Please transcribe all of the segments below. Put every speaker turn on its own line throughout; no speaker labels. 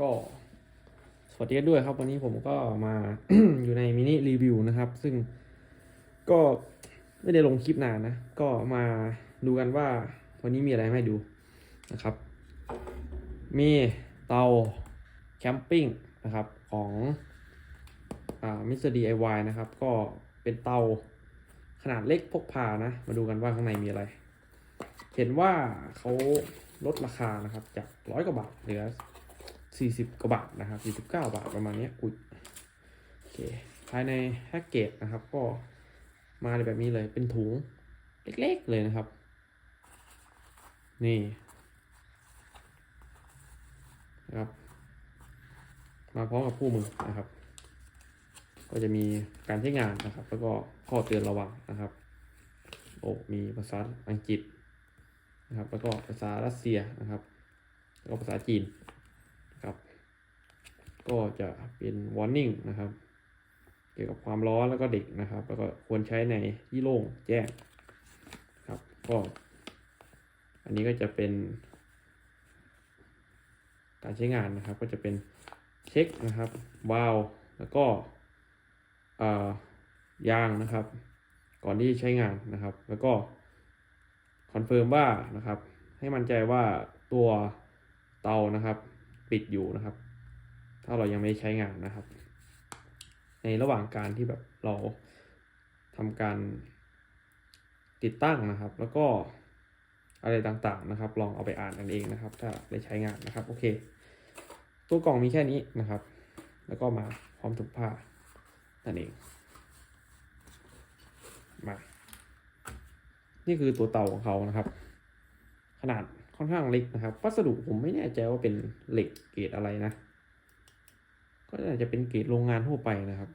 ก็สวัสดีด้วยครับ วันนี้ผมก็มาอยู่ในมินิรีวิวนะครับ ซึ่งก็ไม่ได้ลงคลิปนานนะ ก็มาดูกันว่าวันนี้มีอะไรมาให้ดูนะครับ มีเตาแคมปิ้งนะครับของอ่ามิสเตอร์ดีไอวนะครับ ก็เป็นเตาขนาดเล็กพกพานะ มาดูกันว่าข้างในมีอะไร เห็นว่าเขาลดราคานะครับ จากร้อยกว่าบาทเหลือ สี่สิบกว่าบาทนะครับสี่สิบเก้าบาทประมาณนี้อุ้ยโอเคภายในแพ็กเกจนะครับ ก็มาในแบบนี้เลยเป็นถุงเล็กๆเลยนะครับ นี่นะครับ มาพร้อมกับคู่มือนะครับ ก็จะมีการใช้งานนะครับ แล้วก็ข้อเตือนระวังนะครับโอ้มีภาษาอังกฤษนะครับ แล้วก็ภาษารัสเซียนะครับ แล้วก็ภาษาจีน ก็จะเป็น warning นะครับ เกี่ยวกับความร้อนแล้วก็เด็กนะครับ แล้วก็ควรใช้ในที่โล่งแจ้งครับ ก็ อันนี้ก็จะเป็น การใช้งานนะครับ ก็จะเป็นเช็คนะครับวาล์วแล้วก็อ่ายางนะครับ ก่อนที่ใช้งานนะครับ แล้วก็คอนเฟิร์มว่านะครับ ให้มั่นใจว่าตัวเตานะครับ ปิดอยู่นะครับ ถ้าเรายังไม่ใช้งานนะครับ ในระหว่างการที่แบบเราทำการติดตั้งนะครับ แล้วก็อะไรต่างๆนะครับ ลองเอาไปอ่านกันเองนะครับ ถ้าได้ใช้งานนะครับ โอเค ตัวกล่องมีแค่นี้นะครับ แล้วก็มาพร้อมถุงผ้านั่นเอง มา นี่คือตัวเตาของเขานะครับ ขนาดค่อนข้างเล็กนะครับ วัสดุผมไม่แน่ใจว่าเป็นเหล็กเกรดอะไรนะ ก็อาจจะเป็นเกรดโรงงานทั่วไปนะครับ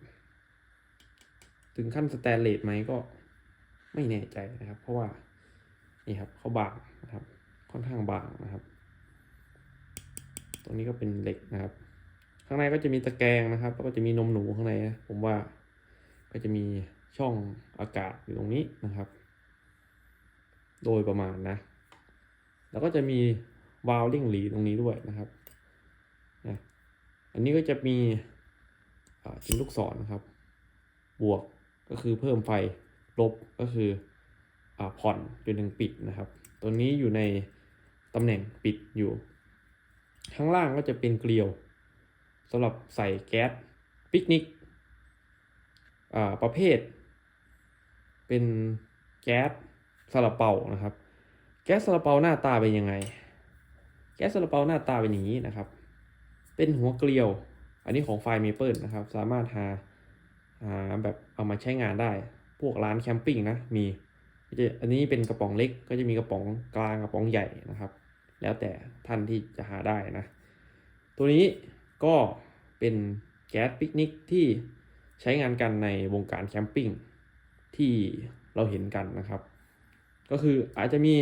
ถึงขั้นสแตนเลสไหมก็ไม่แน่ใจนะครับ เพราะว่านี่ครับเขาบางนะครับ ค่อนข้างบางนะครับ ตรงนี้ก็เป็นเหล็กนะครับ ข้างในก็จะมีตะแกรงนะครับ แล้วก็จะมีนมหนูข้างในนะผมว่าก็จะมีช่องอากาศอยู่ตรงนี้นะครับ โดยประมาณนะ แล้วก็จะมีวาล์วเร่งหลีตรงนี้ด้วยนะครับนะ อันนี้ก็จะมีะชิ้นลูกศรนะครับ บวกก็คือเพิ่มไฟ ลบก็คืออผ่อนจนถึงปิดนะครับ ตัวนี้อยู่ในตำแหน่งปิดอยู่ ข้างล่างก็จะเป็นเกลียวสำหรับใส่แก๊สปิกนิกประเภท เป็นแก๊สซาลาเปานะครับ แก๊สซาลาเปาหน้าตาเป็นยังไง แก๊สซาลาเปาหน้าตาเป็นอย่างนี้นะครับ เป็นหัวเกลียว อันนี้ของไฟเมเปิลนะครับ สามารถหาหาแบบเอามาใช้งานได้ พวกร้านแคมปิ้งนะ มีจะอันนี้เป็นกระป๋องเล็ก ก็จะมีกระป๋องกลางกระป๋องใหญ่นะครับ แล้วแต่ท่านที่จะหาได้นะ ตัวนี้ก็เป็นแก๊สปิกนิกที่ใช้งานกันในวงการแคมปิ้งที่เราเห็นกันนะครับ ก็คืออาจจะมี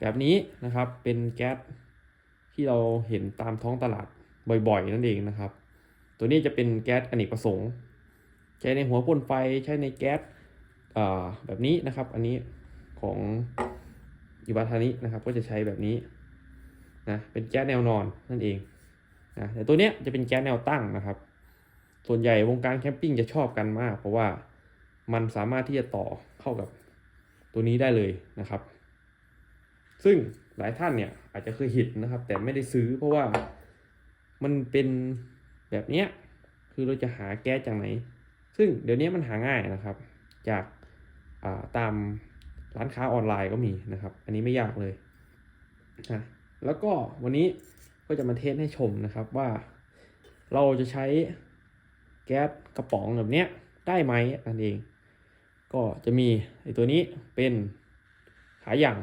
แบบนี้นะครับเป็นแก๊สที่เราเห็นตามท้องตลาด บ่อยๆ นั่นเองนะครับ ตัวนี้จะเป็นแก๊สอเนกประสงค์ ใช้ในหัวพ่นไฟใช้ในแก๊สแบบนี้นะครับ อันนี้ของอิบาทานินะครับ ก็จะใช้แบบนี้นะเป็นแก๊สแนวนอนนั่นเองนะแต่ตัวเนี้ยจะเป็นแก๊สแนวตั้งนะครับ ส่วนใหญ่วงการแคมปิ้งจะชอบกันมาก เพราะว่ามันสามารถที่จะต่อเข้ากับตัวนี้ได้เลยนะครับ ซึ่งหลายท่านเนี่ยอาจจะเคยเห็นนะครับ แต่ไม่ได้ซื้อเพราะว่า มันเป็นแบบเนี้ยคือเราจะหาแก๊สจากไหน ซึ่งเดี๋ยวนี้มันหาง่ายนะครับ จากาตามร้านค้าออนไลน์ก็มีนะครับ อันนี้ไม่ยากเลยนะแล้วก็วันนี้ก็จะมาเทสให้ชมนะครับว่า เราจะใช้แก๊สกระป๋องแบบเนี้ยได้ไหมนั่นเอง ก็จะมีไอตัวนี้เป็นขาหยั่ง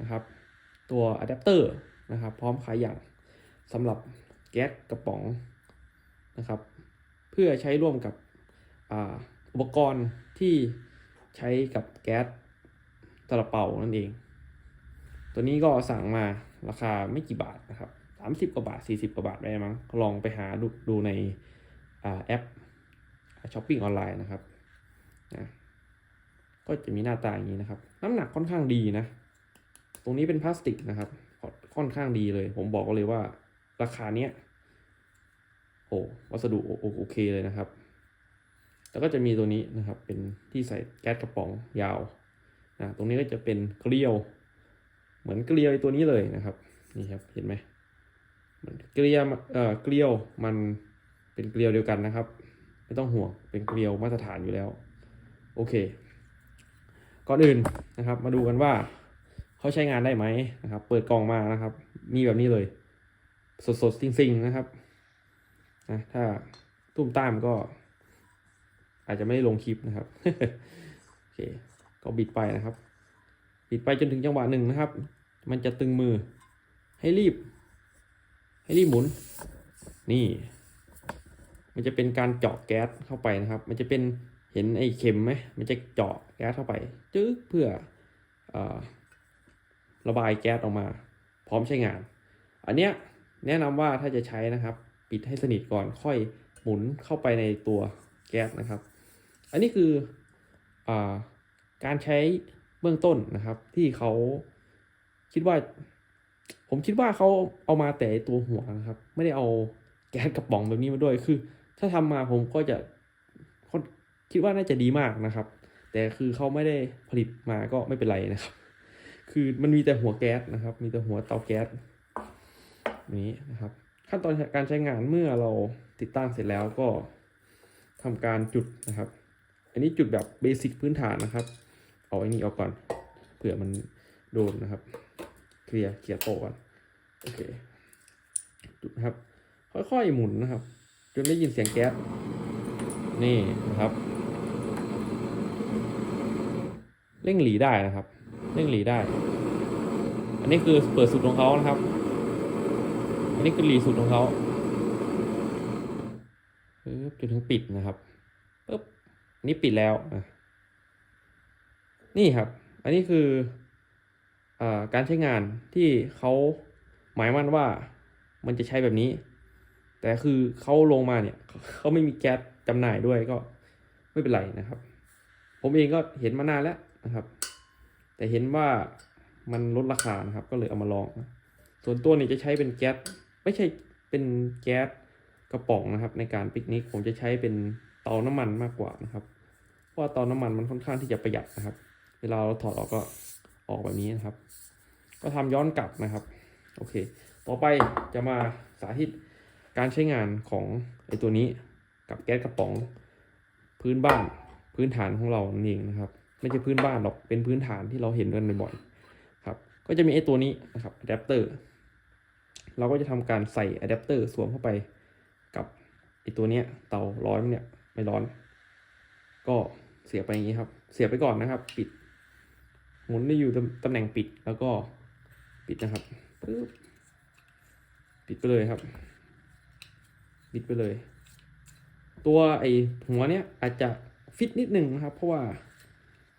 นะครับ ตัวอะแดปเตอร์นะครับ พร้อมขาหยั่งสำหรับ แก๊สกระป๋องนะครับ เพื่อใช้ร่วมกับอ,อุปกรณ์ที่ใช้กับแก๊สตะเป่านั่นเอง ตัวนี้ก็สั่งมาราคาไม่กี่บาทนะครับสามสิบกว่าบาทสี่สิบกว่าบาทได้มั้ง ลองไปหาดูดูในอแอปช้อปปิ้งออนไลน์นะครับนะก็จะมีหน้าตาอย่างนี้นะครับ น้ำหนักค่อนข้างดีนะ ตรงนี้เป็นพลาสติกนะครับ ค่อนข้างดีเลย ผมบอกเลยว่า ราคาเนี้ยโอ้วัสดุโอโอเคเลยนะครับ แล้วก็จะมีตัวนี้นะครับ เป็นที่ใส่แก๊สกระป๋องยาวนะตรงนี้ก็จะเป็นเกลียว เหมือนเกลียวไอ้ตัวนี้เลยนะครับ นี่ครับเห็นไหมเหมือนเกลียวเอ่อเกลียวมันเป็นเกลียวเดียวกันนะครับ ไม่ต้องห่วงเป็นเกลียวมาตรฐานอยู่แล้ว โอเค ก่อนอื่นนะครับ มาดูกันว่าเขาใช้งานได้ไหมนะครับ เปิดกล่องมานะครับ มีแบบนี้เลย สดๆซิงๆนะครับนะถ้าตุ้มตามก็ อาจจะไม่ได้ลงคลิปนะครับโอเคก็บิดไปนะครับ บิดไปจนถึงจังหวะหนึ่งนะครับ มันจะตึงมือ ให้รีบ ให้รีบหมุน นี่ มันจะเป็นการเจาะแก๊สเข้าไปนะครับ มันจะเป็นเห็นไอ้เข็มไหมมันจะเจาะแก๊สเข้าไปจึ๊กเพื่ออระบายแก๊สออกมา พร้อมใช้งาน อันเนี้ย แนะนำว่าถ้าจะใช้นะครับ ปิดให้สนิทก่อนค่อยหมุนเข้าไปในตัวแก๊สนะครับ อันนี้คืออการใช้เบื้องต้นนะครับ ที่เขาคิดว่า ผมคิดว่าเขาเอามาแต่ตัวหัวนะครับ ไม่ได้เอาแก๊สกระป๋องแบบนี้มาด้วยคือ ถ้าทำมาผมก็จะคิดว่าน่าจะดีมากนะครับ แต่คือเขาไม่ได้ผลิตมาก็ไม่เป็นไรนะครับ คือมันมีแต่หัวแก๊สนะครับ มีแต่หัวเตาแก๊ส นี้นะครับ ขั้นตอนการใช้งานเมื่อเราติดตั้งเสร็จแล้วก็ทำการจุดนะครับ อันนี้จุดแบบเบสิกพื้นฐานนะครับ เอาไอ้นี่ออกก่อนเผื่อมันโดนนะครับเคลียร์เคลียร์โตก่อนโอเคจุดนะครับ ค่อยๆหมุนนะครับจนได้ยินเสียงแก๊สนี่นะครับเร่งหลีได้นะครับเร่งหลีได้ อันนี้คือเปิดสุดของเขานะครับ อันนี้คือหลีสุดของเขาปึ๊บจนถึงปิดนะครับปึ๊บนนี้ปิดแล้วนี่ครับ อันนี้คืออาการใช้งานที่เขาหมายมั่นว่ามันจะใช้แบบนี้ แต่คือเขาลงมาเนี่ยเขาไม่มีแก๊สจำหน่ายด้วยก็ไม่เป็นไรนะครับ ผมเองก็เห็นมานานแล้วนะครับ แต่เห็นว่ามันลดราคานะครับ ก็เลยเอามาลองนะส่วนตัวนี้จะใช้เป็นแก๊ส ไม่ใช่เป็นแก๊สกระป๋องนะครับ ในการปิกนิกผมจะใช้เป็นเตาน้ำมันมากกว่านะครับ เพราะว่าเตาน้ำมันมันค่อนข้างที่จะประหยัดนะครับ เวลาเราถอดออกก็ออกแบบนี้นะครับ ก็ทำย้อนกลับนะครับ โอเค ต่อไปจะมาสาธิตการใช้งานของไอตัวนี้กับแก๊สกระป๋องพื้นบ้านพื้นฐานของเรานั่นเองนะครับ ไม่ใช่พื้นบ้านหรอกเป็นพื้นฐานที่เราเห็นกันบ่อยๆครับ ก็จะมีไอตัวนี้นะครับอะแดปเตอร์ เราก็จะทำการใส่อะแดปเตอร์สวมเข้าไปกับไอตัวเนี้ยเตาร้อนเนี่ยไม่ร้อน ก็เสียบไปอย่างนี้ครับ เสียบไปก่อนนะครับ ปิด หมุนได้อยู่ตำตำแหน่งปิดแล้วก็ปิดนะครับปึ๊บปิดไปเลยครับปิดไปเลย ตัวไอหัวเนี้ยอาจจะฟิตนิดนึงนะครับ เพราะว่า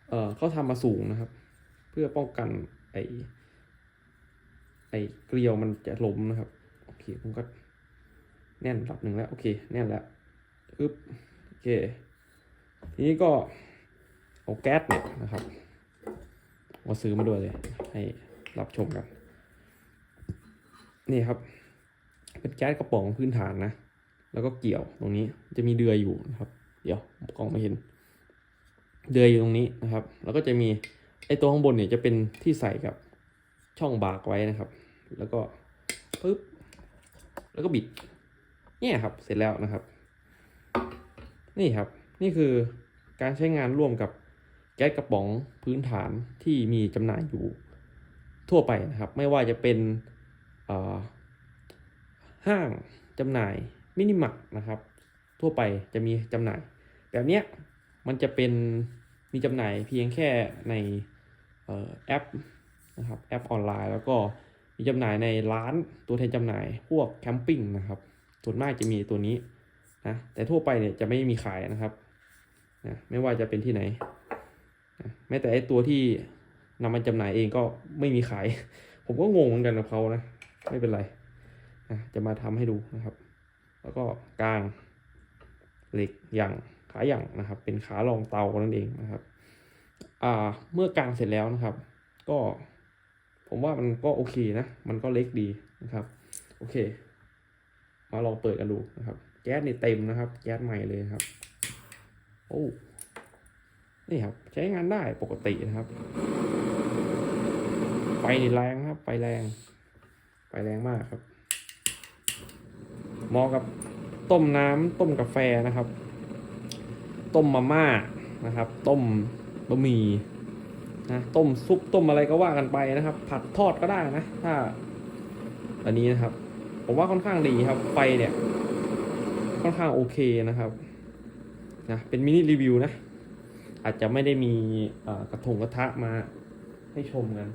เออเขาทำมาสูงนะครับ เพื่อป้องกันไอ ไอเกลียวมันจะล้มนะครับ โอเคผมก็แน่นรับหนึ่งแล้ว โอเค แน่นแล้วปึ๊บโอเค ทีนี้ก็เอาแก๊สเนี่ยนะครับมาซื้อมาด้วยเลย ให้รับชมกัน นี่ครับ เป็นแก๊สกระป๋องพื้นฐานนะ แล้วก็เกี่ยวตรงนี้จะมีเดือยอยู่นะครับ เดี๋ยวกล้องไม่เห็น เดือยอยู่ตรงนี้นะครับ แล้วก็จะมีไอ้ตัวข้างบนเนี่ยจะเป็นที่ใส่กับช่องบากไว้นะครับ แล้วก็ปึ๊บแล้วก็บิดเนี่ยครับ เสร็จแล้วนะครับ นี่ครับ นี่คือการใช้งานร่วมกับแก๊สกระป๋องพื้นฐานที่มีจำหน่ายอยู่ทั่วไปนะครับ ไม่ว่าจะเป็นห้างจำหน่ายมินิมาร์ทนะครับ ทั่วไปจะมีจำหน่าย แบบเนี้ยมันจะเป็นมีจำหน่ายเพียงแค่ในออแอปนะครับแอปออนไลน์แล้วก็ มีจำหน่ายในร้านตัวแทนจำหน่ายพวกแคมปิ้งนะครับ ส่วนมากจะมีตัวนี้นะแต่ทั่วไปเนี่ยจะไม่มีขายนะครับนะไม่ว่าจะเป็นที่ไหนนะแม้แต่ไอตัวที่นำมาจำหน่ายเองก็ไม่มีขาย ผมก็งงเหมือนกันกับเขานะไม่เป็นไรนะจะมาทำให้ดูนะครับ แล้วก็กลางเหล็กอย่างขาอย่างนะครับ เป็นขารองเตานั่นเองนะครับ อ่าเมื่อกลางเสร็จแล้วนะครับ ก็ ผมว่ามันก็โอเคนะ มันก็เล็กดีนะครับ โอเค มาลองเปิดกันดูนะครับ แก๊สนี่เต็มนะครับ แก๊สใหม่เลยครับ โอ้ นี่ครับ ใช้งานได้ปกตินะครับ ไฟนี่แรงครับ ไฟแรง ไฟแรงมากครับเหมาะกับต้มน้ำต้มกาแฟนะครับ ต้มมาม่านะครับ ต้มบะหมี่ นะต้มซุปต้มอะไรก็ว่ากันไปนะครับ ผัดทอดก็ได้นะ ถ้า อันนี้นะครับ ผมว่าค่อนข้างดีครับ ไฟเนี่ย ค่อนข้างโอเคนะครับนะเป็นมินิรีวิวนะ อาจจะไม่ได้มีกระทงกระทะมาให้ชมกัน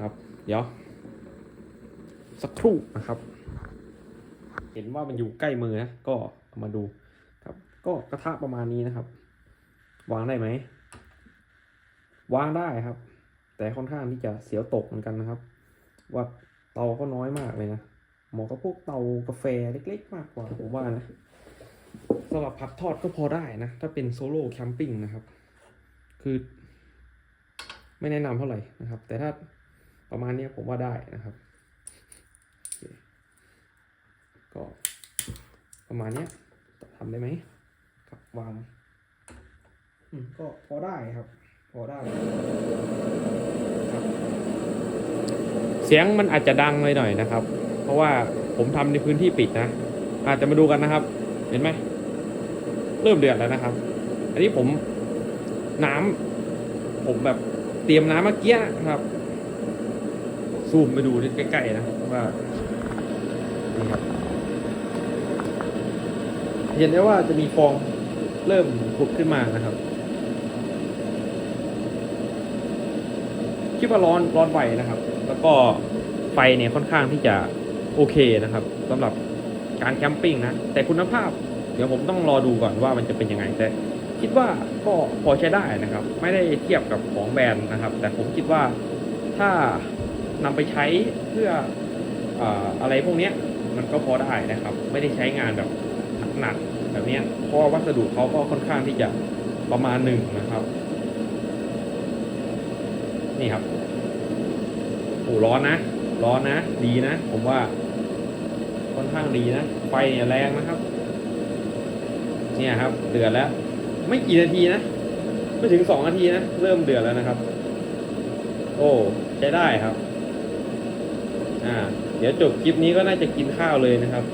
ครับ เดี๋ยว สักครู่นะครับ เห็นว่ามันอยู่ใกล้มือนะก็มาดูครับ ก็กระทะประมาณนี้นะครับ วางได้ไหม วางได้ครับ แต่ค่อนข้างที่จะเสียวตกเหมือนกันนะครับ ว่าเตาก็น้อยมากเลยนะเหมาะกับพวกเตากาแฟเล็ก ๆ มากกว่าผมว่านะสำหรับผัดทอดก็พอได้นะ ถ้าเป็นโซโล่แคมปิ้งนะครับ คือ ไม่แนะนำเท่าไหร่นะครับ แต่ถ้าประมาณนี้ผมว่าได้นะครับ ก็ประมาณนี้ทำได้ไหมครับวางก็พอได้ครับ พอได้ครับเสียงมันอาจจะดังเลยหน่อยนะครับ เพราะว่าผมทำในพื้นที่ปิดนะอาจจะมาดูกันนะครับ เห็นไหมเริ่มเดือดแล้วนะครับ อันนี้ผมน้ำผมแบบเตรียมน้ำเมื่อกี้นะครับซูมไปดูใกล้ๆนะว่านี่ครับเห็นได้ว่าจะมีฟองเริ่มผุดขึ้นมานะครับ คิดว่าร้อนร้อนไวนะครับ แล้วก็ไฟเนี่ยค่อนข้างที่จะโอเคนะครับสำหรับการแคมปิ้งนะ แต่คุณภาพ เดี๋ยวผมต้องรอดูก่อนว่ามันจะเป็นยังไง แต่คิดว่าก็พอใช้ได้นะครับ ไม่ได้เทียบกับของแบรนด์นะครับ แต่ผมคิดว่าถ้านำไปใช้เพื่ออออะไรพวกนี้มันก็พอได้นะครับ ไม่ได้ใช้งานแบบหนักแบบนี้เพราะวัสดุเขาก็ค่อนข้างที่จะประมาณหนึ่งนะครับ นี่ครับโอ้ร้อนนะ ร้อนนะ ดีนะ ผมว่า ค่อนข้างดีนะ ไฟเนี่ยแรงนะครับ เนี่ยครับ เดือดแล้ว ไม่กี่นาทีนะ ไม่ถึงสองนาทีนะ เริ่มเดือดแล้วนะครับ โอ้ใช้ได้ครับ อ่า เดี๋ยวจบคลิปนี้ก็น่าจะกินข้าวเลยนะครับ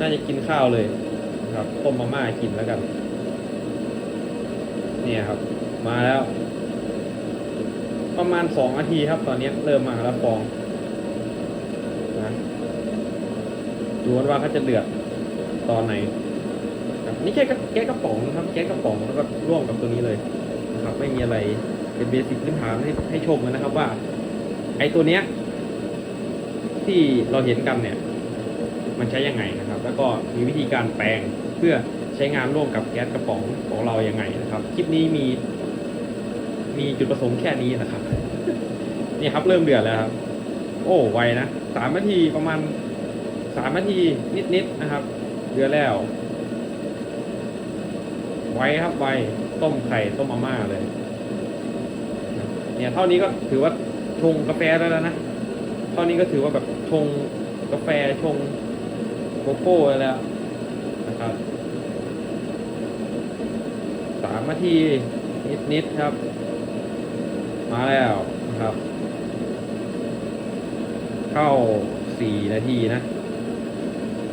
น่าจะกินข้าวเลยครับ ต้มมาม่ากินแล้วกัน เนี่ยครับ มาแล้ว ประมาณสองนาทีครับ ตอนนี้เริ่มมาแล้วฟองนะดูกันว่าเขาจะเดือดตอนไหนครับนี่แค่แก๊สกระป๋องนะครับแก๊สกระป๋องแล้วก็ร่วมกับตัวนี้เลยนะครับไม่มีอะไรเป็นเบสิกพื้นฐานให้ให้ชมกันนะครับว่า ไอ้ตัวเนี้ย ที่เราเห็นกันเนี่ย มันใช้ยังไงนะครับ แล้วก็มีวิธีการแปลงเพื่อใช้งานร่วมกับแก๊สกระป๋องของเรายังไงนะครับ คลิปนี้มี มีจุดประสงค์แค่นี้นะครับ นี่ครับเริ่มเดือดแล้วครับ โอ้ไวนะสามนาทีประมาณสามนาทีนิดๆนะครับ เดือดแล้ว ไวครับไวต้มไข่ต้มมาม่าเลย เนี่ยเท่านี้ก็ถือว่าชงกาแฟได้แล้วนะเท่านี้ก็ถือว่าแบบชงกาแฟชงโกโก้ได้แล้วนะครับสามนาทีนิดๆครับ มาแล้วนะครับ เข้าสี่นาทีนะ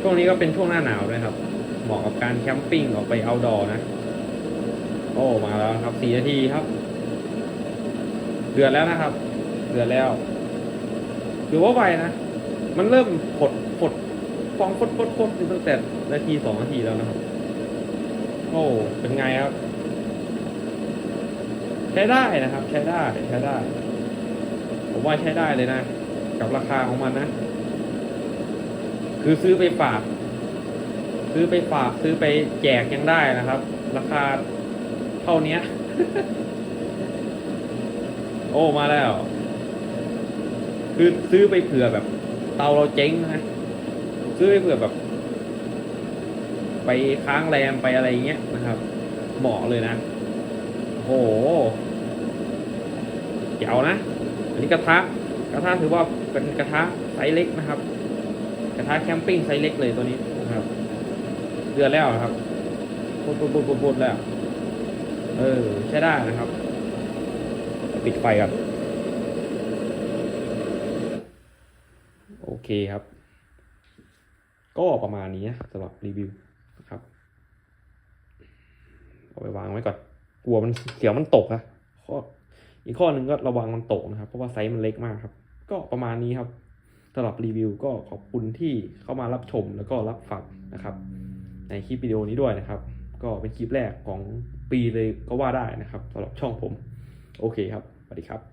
ช่วงนี้ก็เป็นช่วงหน้าหนาวด้วยครับ เหมาะกับการแคมปิ้งออกไปเอาดอนะ โอ้มาแล้วครับสี่นาทีครับ เดือดแล้วนะครับ เดือดแล้วหรือว่าไวนะ มันเริ่มผดผดฟองพดพดพดตั้งแต่นาทีสองนาทีแล้วนะครับ โอ้ เป็นไงครับ ใช้ได้นะครับ ใช้ได้ใช้ได้ ผมว่าใช้ได้เลยนะ กับราคาของมันนะ คือซื้อไปฝาก ซื้อไปฝากซื้อไปแจกยังได้นะครับ ราคาเท่านี้โอ้มาแล้ว คือซื้อไปเผื่อแบบ เตาเราเจ๊งนะซื้อไปเผื่อแบบ ไปค้างแรมไปอะไรเงี้ยนะครับเหมาะเลยนะ หเจ๋วนะ อันนี้กระทะ กระทะถือว่าเป็นกระทะไซส์เล็กนะครับ กระทะแคมปิ้งไซส์เล็กเลยตัวนี้นะครับ เดือนแล้วครับปุดปุดปุดปุดแล้ว เออ ใช้ได้นะครับ ปิดไฟก่อนโอเคครับ ก็ประมาณนี้สำหรับรีวิวนะครับ เอาไปวางไว้ก่อน กลัวมันเสียวมันตกนะข้ออีกข้อหนึ่งก็ระวังมันตกนะครับ เพราะว่าไซส์มันเล็กมากครับ ก็ประมาณนี้ครับสำหรับรีวิวก็ขอบคุณที่เข้ามารับชมแล้วก็รับฟังนะครับ ในคลิปวิดีโอนี้ด้วยนะครับ ก็เป็นคลิปแรกของปีเลยก็ว่าได้นะครับสำหรับช่องผม โอเคครับสวัสดีครับ